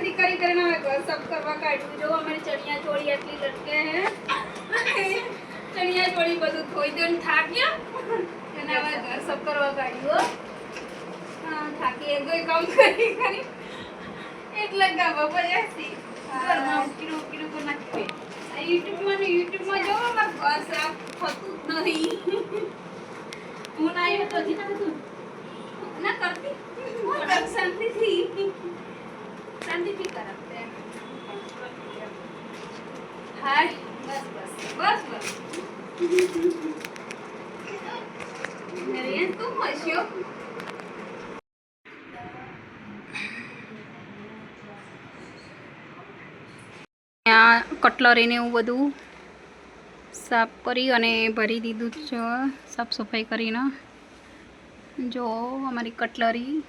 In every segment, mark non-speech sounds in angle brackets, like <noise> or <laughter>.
નવરાત્રી કરી કરીને હવે ઘર સાફ કરવા કાઢ્યું. જો અમારી ચણિયા ચોળી આટલી લટકે હે. ચણિયા ચોળી બધું ધોઈ ધોઈને થાક્યા. અને હવે ઘર સાફ કરવા કાઢ્યું હા, થાકી એક બે કામ કરી કરી. એટલે ગાવા પડ્યા છે ઘરમાં ઉકીને ઉકીને કોઈ નાખી આ યુટ્યુબમાં ને યુટ્યુબમાં જો અમારું ઘર સાફ થતું જ નથી હું ના આવ્યો તો? હજી ના થતું. ના કરતી. પણ શાંતિથી શાંતિથી કરત એમ. ત્યાં કટલરીને એવું બધું સાફ કરી અને ભરી દીધું છે. સાફ સફાઈ કરીને. જો, અમારી કટલરી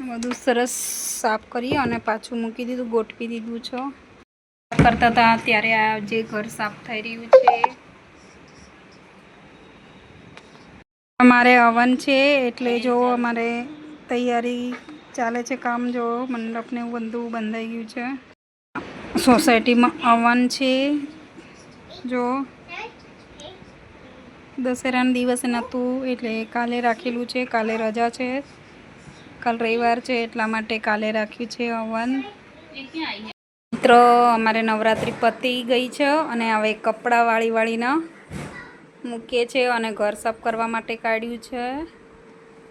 બધું સરસ સાફ કરી અને પાછું મૂકી દીધું, ગોઠવી દીધું છે. કરતા હતા, ત્યારે આ જે ઘર સાફ થઈ રહ્યું છે. અમારે હવન છે, એટલે જો અમારે તૈયારી ચાલે છે કામ, જો મંડપને એવું બધું બંધાઈ ગયું છે. સોસાયટીમાં હવન છે, જો. દશેરાના દિવસે નહોતું, એટલે કાલે રાખેલું છે, કાલે રજા છે. કાલ રવિવાર છે, એટલા માટે કાલે રાખ્યું છે હવન. મિત્ર, અમારે નવરાત્રિ પતી ગઈ છે અને હવે કપડાં વાળી વાળીને મૂકીએ છે અને ઘર સાફ કરવા માટે કાઢ્યું છે.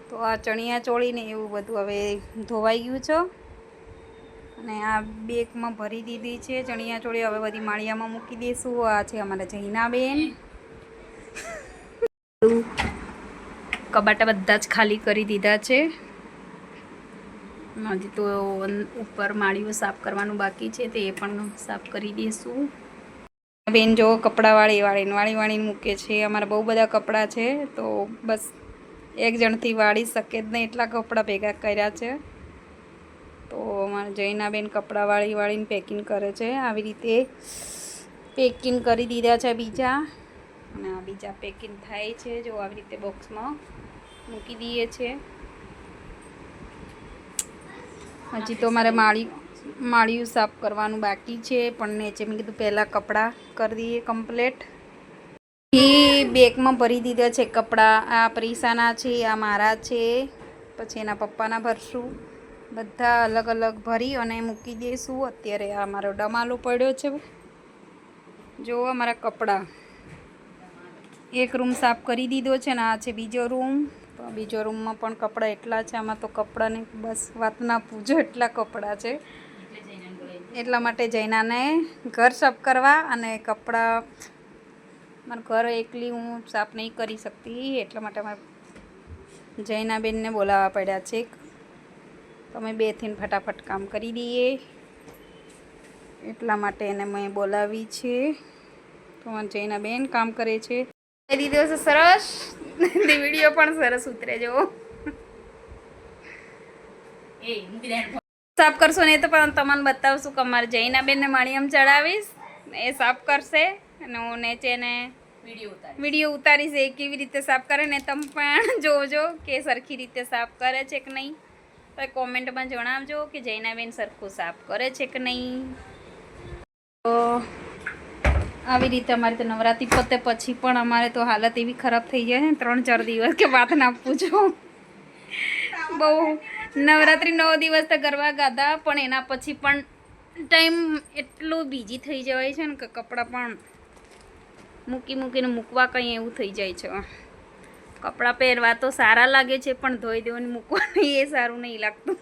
તો આ ચણિયા ચોળીને એવું બધું હવે ધોવાઈ ગયું છે. અને આ બેગમાં ભરી દીધી છે ચણિયા ચોળી. હવે બધી માળિયામાં મૂકી દઈશું આ છે અમારા જૈનાબેન કબાટા બધા જ ખાલી કરી દીધા છે. હજી તો ઉપર માળીઓ સાફ કરવાનું બાકી છે, તે પણ સાફ કરી દઈશું બેન જો કપડાં વાળી વાળીને વાળી વાળીને મૂકે છે. અમારા બહુ બધા કપડાં છે, તો બસ એક જણથી વાળી શકે જ નહીં એટલા કપડાં ભેગા કર્યા છે. તો અમારા જૈનાબેન કપડાં વાળી વાળીને પેકિંગ કરે છે. આવી રીતે પેકિંગ કરી દીધા છે બીજા. અને આ બીજા પેકિંગ થાય છે, જો આવી રીતે બોક્સમાં મૂકી દઈએ છે. હજી તો મારે માળી માળિયું સાફ કરવાનું બાકી છે, પણ નીચે મેં કીધું પહેલાં કપડાં કરી દઈએ કમ્પ્લેટ એ બેગમાં ભરી દીધા છે કપડાં, આ પરીસાના છે, આ મારા છે, પછી એના પપ્પાના ભરશું. બધા અલગ અલગ ભરી અને મૂકી દઈશું અત્યારે આ મારો ડમાલો પડ્યો છે. જો અમારા કપડાં. એક રૂમ સાફ કરી દીધો છે ને આ છે બીજો રૂમ. બીજો રૂમમાં પણ કપડાં એટલા છે, આમાં તો કપડાંની બસ વાત ના પૂછો એટલા કપડાં છે. એટલા માટે જૈનાને ઘર સાફ કરવા અને કપડાં, મારું ઘર એકલી હું સાફ નહીં કરી શકતી, એટલા માટે મારે જૈનાબેનને બોલાવવા પડ્યા છે. તમે બેથી ફટાફટ કામ કરી દઈએ. એટલા માટે એને મેં બોલાવી છે. તો જૈના જૈનાબેન કામ કરે છે. દીધો છે સરસ <laughs> વીડિયો પણ સરસ ઉતરે જો સાફ કરશો ને તો પણ તમને બતાવશું કે અમારે જૈનાબેનને માળિયમ ચડાવીશ. એ સાફ કરશે અને હું નીચે ને વીડિયો ઉતારીશ. એ કેવી રીતે સાફ કરે ને તમે પણ <laughs> જોજો કે સરખી રીતે સાફ કરે છે કે નહીં. તો કોમેન્ટમાં જણાવજો કે જૈનાબેન સરખું સાફ કરે છે કે નહીં. આવી રીતે અમારે તો નવરાત્રી પતે પછી પણ અમારે તો હાલત એવી ખરાબ થઈ જાય ને, ત્રણ ચાર દિવસ કે વાત ના પૂછો. બહુ નવરાત્રિ નવ દિવસ તો ગરબા ગાધા, પણ એના પછી પણ ટાઈમ એટલો બીજી થઈ જવાય છે ને કે કપડાં પણ મૂકી મૂકીને મૂકવા કંઈ એવું થઈ જાય છે. કપડાં પહેરવા તો સારા લાગે છે, પણ ધોઈ દેવાની મૂકવાનું એ સારું નહીં લાગતું.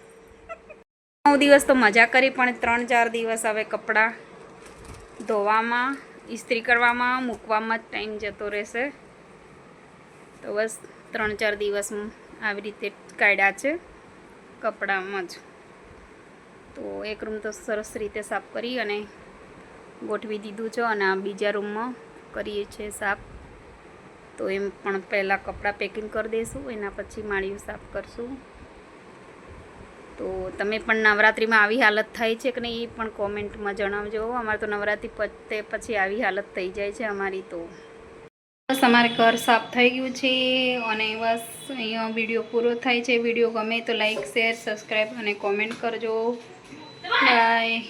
નવ દિવસ તો મજા કરી, પણ ત્રણ ચાર દિવસ હવે કપડાં ધોવામાં ઇસ્ત્રી કરવામાં, મૂકવામાં જ ટાઈમ જતો રહેશે. તો બસ ત્રણ ચાર દિવસ આવી રીતે કાઢ્યા છે કપડામાં જ. તો એક રૂમ તો સરસ રીતે સાફ કરી અને ગોઠવી દીધું છે અને આ બીજા રૂમમાં કરીએ છીએ સાફ. તો એમ પણ પહેલાં કપડાં પેકિંગ કરી દઈશું એના પછી માળિયું સાફ કરશું. તો તમે પણ નવરાત્રિમાં આવી હાલત થાય છે કે નહીં એ પણ કોમેન્ટમાં જણાવજો. અમારે તો નવરાત્રિ પતે પછી આવી હાલત થઈ જાય છે અમારી તો. બસ અમારે ઘર સાફ થઈ ગયું છે અને બસ અહીંયા વીડિયો પૂરો થાય છે. વીડિયો ગમે તો લાઈક, શેર, સબસ્ક્રાઈબ અને કોમેન્ટ કરજો. બાય.